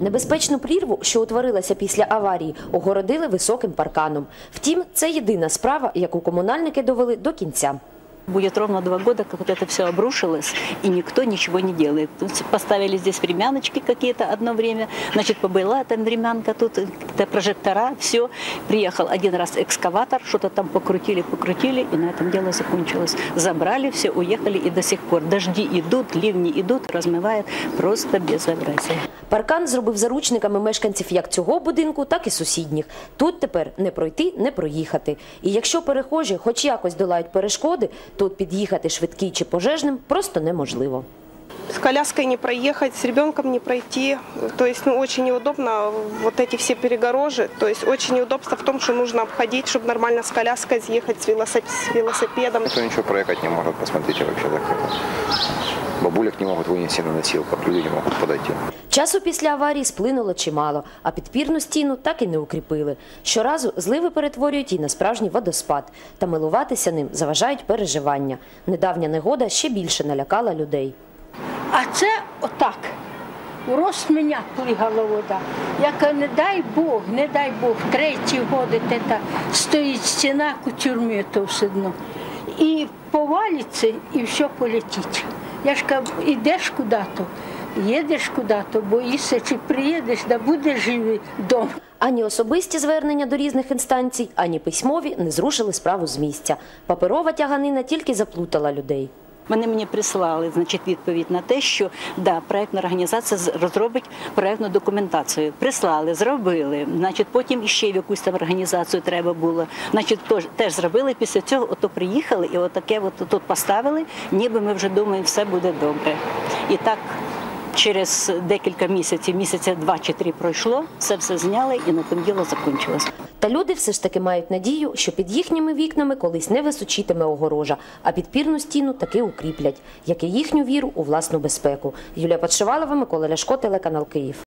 Небезпечну прірву, що утворилася після аварії, огородили високим парканом. Втім, це єдина справа, яку комунальники довели до кінця. Будет ровно два года, как вот это все обрушилось, и никто ничего не делает. Тут Поставили здесь времяночки какие-то одно время, значит, побыла там времянка, тут какие-то прожектора, все. Приехал один раз экскаватор, что-то там покрутили, покрутили, и на этом дело закончилось. Забрали все, уехали, и до сих пор дожди идут, ливни идут, размывает просто безобразие. Паркан зробив заручниками мешканців як цього будинку, так і сусідніх. Тут тепер не пройти, не проїхати. І якщо перехожі хоч якось долають перешкоди, тут під'їхати швидкий чи пожежним просто неможливо. С коляской не проехать, с ребенком не пройти. То есть ну, очень неудобно вот эти все перегорожи. То есть очень неудобство в том, что нужно обходить, чтобы нормально с коляской съехать с, велосип- с велосипедом. Никто ничего проехать не может, посмотрите вообще так это. Бабулек не могут вынести на носилках, люди не могут подойти. Часу після аварії сплинуло чимало, а підпірну стіну так і не укріпили. Щоразу зливи перетворюють її на справжній водоспад, та милуватися ним заважають переживання. Недавня негода ще більше налякала людей. А це отак. У рост мене плигала вода. Я кажу, не дай Бог, не дай Бог, третій год це стоїть стіна, у тюрмі то все одно. І повалиться, і все полетить. Я ж кажу, ідеш куди-то, їдеш куди-то, боїшся, чи приїдеш, да будеш живий вдома. Ані особисті звернення до різних інстанцій, ані письмові не зрушили справу з місця. Паперова тяганина тільки заплутала людей. Вони мені прислали значить, відповідь на те, що да, проектна організація розробить проектну документацію. Прислали, зробили. Значить, потім іще в якусь там організацію треба було. Значить, теж, теж зробили. Після цього ото приїхали і отаке от тут поставили, ніби ми вже думаємо, все буде добре. І так. Через декілька місяців, місяця два чи три пройшло, це все зняли і на тому діло закінчилось. Та люди все ж таки мають надію, що під їхніми вікнами колись не височитиме огорожа, а підпірну стіну таки укріплять, як і їхню віру у власну безпеку. Юлія Подшивалова, Микола Ляшко, телеканал Київ.